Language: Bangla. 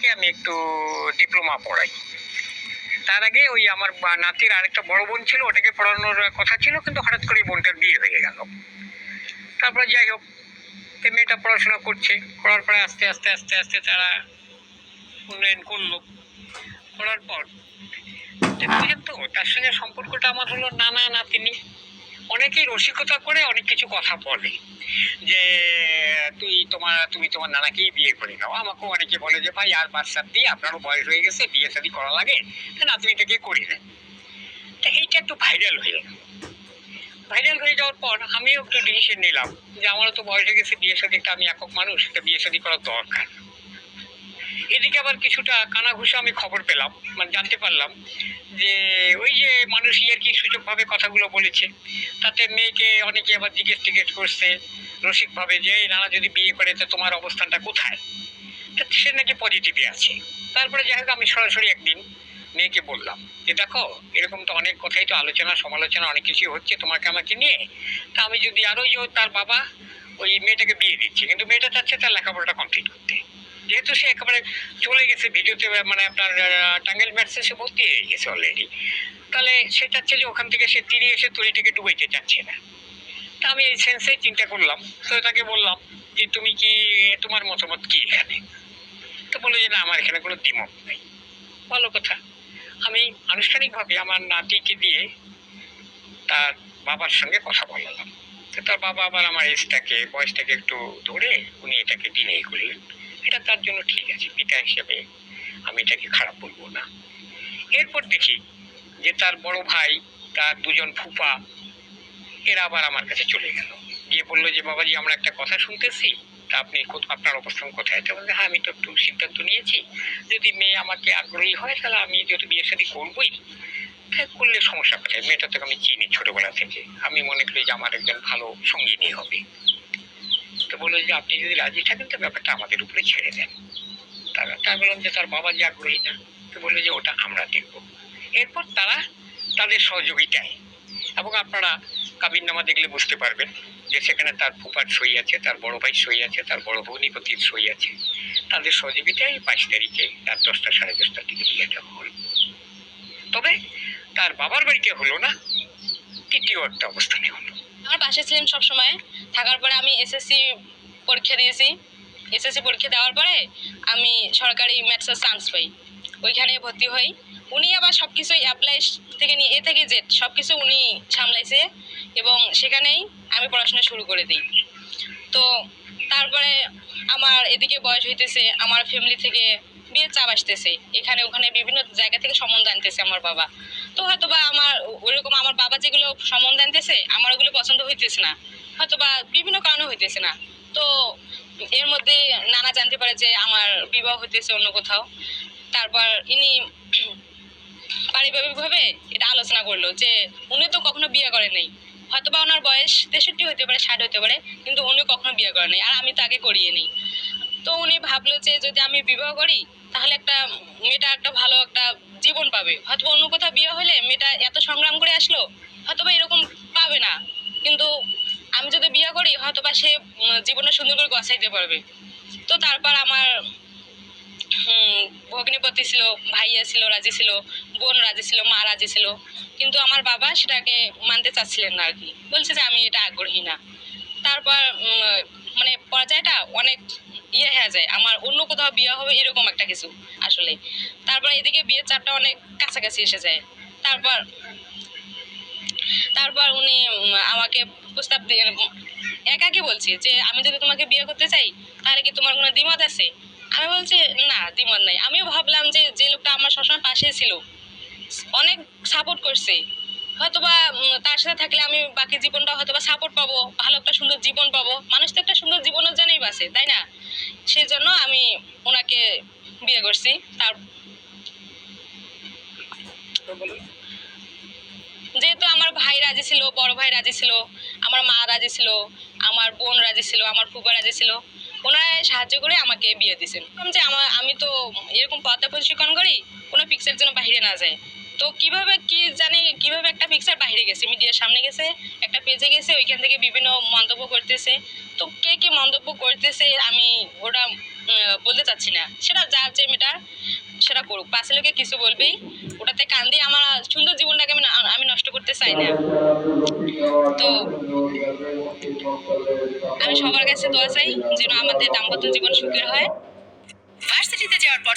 মেয়েটাকে আমি একটু ডিপ্লোমা পড়াই। তার আগে ওই আমার নাতির আরেকটা বড় বোন ছিল, ওটাকে পড়ানোর কথা ছিল, কিন্তু হঠাৎ করে বোনটার বিয়ে হয়ে গেল। তারপরে যাই হোক মেয়েটা পড়াশোনা করছে, করার পরে আস্তে আস্তে আস্তে আস্তে তারা উন্নয়ন করল। করার পর তার সঙ্গে সম্পর্কটা আমার হলো নানা নাতিনি। অনেকেই রসিকতা করে অনেক কিছু কথা বলে। যে, তুই তোমার, তুমি তোমার নানাকেই বিয়ে করে নাও। আমাকেও অনেকে বলে যে, ভাই, আর বাচ্চা দিয়ে আপনারও বয়স হয়ে গেছে, বিয়ে শাদি করা লাগে নাতনিটাকে করি না। তা এইটা একটু ভাইরাল হয়ে গেল। ভাইরাল হয়ে যাওয়ার পর আমিও একটু ডিসিশন নিলাম যে, আমারও তো বয়স হয়ে গেছে, বিয়ে শাদিটা আমি একক মানুষ একটা বিয়ে শাদি করার দরকার। এদিকে আবার কিছুটা কানাঘুষা আমি খবর পেলাম মানে জানতে পারলাম যে ওই আর কি সূচকভাবে কথাগুলো বলেছে? তাতে মেয়েকে অনেকে আবার জিজ্ঞেস টিজ্ঞেস করছে রসিকভাবে যে নানা যদি বিয়ে করে, তো তোমার অবস্থানটা কোথায়? তা সে নাকি পজিটিভই আছে। তারপরে যাই হোক, আমি সরাসরি একদিন মেয়েকে বললাম যে, দেখো, এরকম তো অনেক কথাই তো আলোচনা, সমালোচনা, অনেক কিছুই হচ্ছে তোমাকে আমাকে নিয়ে। তা আমি যদি আরোই যে তার বাবা ওই মেয়েটাকে বিয়ে দিচ্ছে, কিন্তু মেয়েটা চাচ্ছে তার লেখাপড়াটা কমপ্লিট করতে। যেহেতু সে একেবারে চলে গেছে, ভিডিওতে মানে আপনার টাঙ্গেল ম্যাটসে সে ভর্তি হয়ে গেছে অলরেডি তাহলে সে চাচ্ছে যে ওখান থেকে সে তীরে এসে তরিটাকে ডুবাইতে চাচ্ছে না। তা আমি এই সেন্সেই চিন্তা করলাম। তো তাকে বললাম যে, তুমি কি, তোমার মতামত কি এখানে? তো বলল যে, না, আমার এখানে কোনো দ্বিমত নেই। ভালো কথা। আমি আনুষ্ঠানিকভাবে আমার নাতিকে দিয়ে তার বাবার সঙ্গে কথা বলালাম। তো তার বাবা আবার আমার এজটাকে, বয়সটাকে একটু ধরে উনি এটাকে ডিনাই করলেন। এটা তার জন্য ঠিক আছে, পিতা হিসেবে আমি এটাকে খারাপ বলব না। এরপর দেখি যে তার বড় ভাই তার দুজন ফুপা এরা আবার আমার কাছে চলে গেল। গিয়ে বলল যে বাবাজি আমরা একটা কথা শুনতেছি। তা আপনি আপনার অবস্থান কোথায়? তো বলছে, হ্যাঁ আমি তো একটু সিদ্ধান্ত নিয়েছি। যদি মেয়ে আমাকে আগ্রহী হয় তাহলে আমি যেহেতু বিয়ের সাথে করবোই। তা করলে সমস্যা কোথায়? মেয়েটা তোকে আমি চিনি ছোটবেলা থেকে। আমি মনে করি যে আমার একজন ভালো সঙ্গিনী হবে। তো বলল যে আপনি যদি রাজি থাকেন তো ব্যাপারটা আমাদের উপরে ছেড়ে দেন। তারা তাই বললাম যে তার বাবা যে আগ্রহী না? তো বলল যে ওটা আমরা দেখব। এরপর তারা তাদের সহযোগিতায়, এবং আপনারা কাবিননামা দেখলে বুঝতে পারবেন যে সেখানে তার ফুপার সই আছে, তার বড় ভাই সই আছে, তার বড় ভগ্নিপতির সই আছে। তাদের সহযোগিতায় বাইশ তারিখে রাত দশটা, সাড়ে দশটার দিকে বিয়েটা হল। তবে তার বাবার বাড়িতে হলো না, তৃতীয় একটা অবস্থানে হলো। আমার পাশে ছিলেন সব সময় থাকার পরে আমি এসএসসি পরীক্ষা দিয়েছি। এসএসসি পরীক্ষা দেওয়ার পরে আমি সরকারি ম্যাথসের চান্স পাই। ওইখানে ভর্তি হই। উনি আবার সব কিছু অ্যাপ্লাই থেকে নিয়ে, এ থেকে জেড সব কিছু উনি সামলাইছে এবং সেখানেই আমি পড়াশোনা শুরু করে দিই। তো তারপরে আমার এদিকে বয়স হইতেছে, আমার ফ্যামিলি থেকে বিয়ের চাপ আসতেছে। এখানে, ওখানে বিভিন্ন জায়গা থেকে সম্বন্ধ আনতেছে আমার বাবা। তো হয়তো বা আমার ওইরকম আমার বাবা যেগুলো সম্বন্ধ আনতেছে, আমার ওগুলো পছন্দ হইতেছে না। হয়তো বা বিভিন্ন কারণে হইতেছে না। তো এর মধ্যে নানা জানতে পারে যে আমার বিবাহ হইতেছে অন্য কোথাও। তারপর ইনি আলোচনা করল যে উনি তো কখনো বিয়ে করেন নাই। হয়তো বা ওনার বয়স তেষট্টি হতে পারে ষাট হতে পারে কিন্তু উনি কখনো বিয়ে করেন নাই আর আমি তাকে করিয়ে নিই। তো উনি ভাবলো যে যদি আমি বিবাহ করি তাহলে একটা মেয়েটা একটা ভালো একটা জীবন পাবে। হয়তো অন্য কোথাও বিয়ে হলে মেয়েটা এত সংগ্রাম করে আসলো হয়তো বা এরকম পাবে না। কিন্তু আমি যদি বিয়ে করি হয়তো বা সে উম, জীবনটা সুন্দর করে গছাইতে পারবে। তো তারপর আমার ভগ্নিপতি ছিল, ভাইয়া ছিল, রাজি ছিল, বোন রাজি ছিল, মা রাজি ছিল। কিন্তু আমার বাবা সেটাকে মানতে চাচ্ছিলেন না আর কি বলছে যে, আমি এটা আগ্রহী না। তারপর মানে পর্যায়টা অনেক ইয়ে হয়ে যায়। আমার অন্য কোথাও বিয়ে হবে এরকম একটা কিছু আসলে। তারপর এদিকে বিয়ের চাপটা অনেক কাছাকাছি এসে যায়। তারপর তারপর উনি আমাকে প্রস্তাব দিয়ে, একাকি বলছি যে, আমি যদি তোমাকে বিয়ে করতে চাই, তাহলে কি তোমার কোনো দ্বিমত আছে? আমি বলছি, না, দ্বিমত নাই। আমিও ভাবলাম যে যে লোকটা আমার সবসময় পাশে ছিল, অনেক সাপোর্ট করছে। হয়তোবা তার সাথে থাকলে আমি বাকি জীবনটা হয়তোবা সাপোর্ট পাবো, ভালো একটা সুন্দর জীবন পাবো। মানুষ তো একটা সুন্দর জীবনের জন্যই বাসে তাই না? সেই জন্য আমি ওনাকে বিয়ে করছি, তার যেহেতু আমার ভাই রাজি ছিল, বড় ভাই রাজি ছিল, আমার মা রাজি ছিল, আমার বোন রাজি ছিল, আমার ফুফা রাজি ছিল ওনারা সাহায্য করে আমাকে বিয়ে দিয়েছেন। যে আমার আমি তো এরকম পদ্মা প্রশিক্ষণ করি, কোনো পিকচার যেন বাইরে না যায়। তো কীভাবে কি জানি কীভাবে একটা পিকচার বাইরে গেছে মিডিয়ার সামনে গেছে, একটা পেজে গেছে, ওইখান থেকে বিভিন্ন মন্তব্য করতেছে। তো কে কে মন্তব্য করতেছে, আমি ওটা বলতে চাচ্ছি না। সেটা যার যে মেটার সেটা করুক। পাশে লোকে কিছু বলবেই। ওটাতে কান দিয়ে আমার সুন্দর জীবনটাকে আমি আমি নষ্ট করতে চাই না। তো আমি সবার কাছে দোয়া চাই যেন আমাদের দাম্পত্য জীবন সুখের হয়। ভার্সিটিতে যাওয়ার পর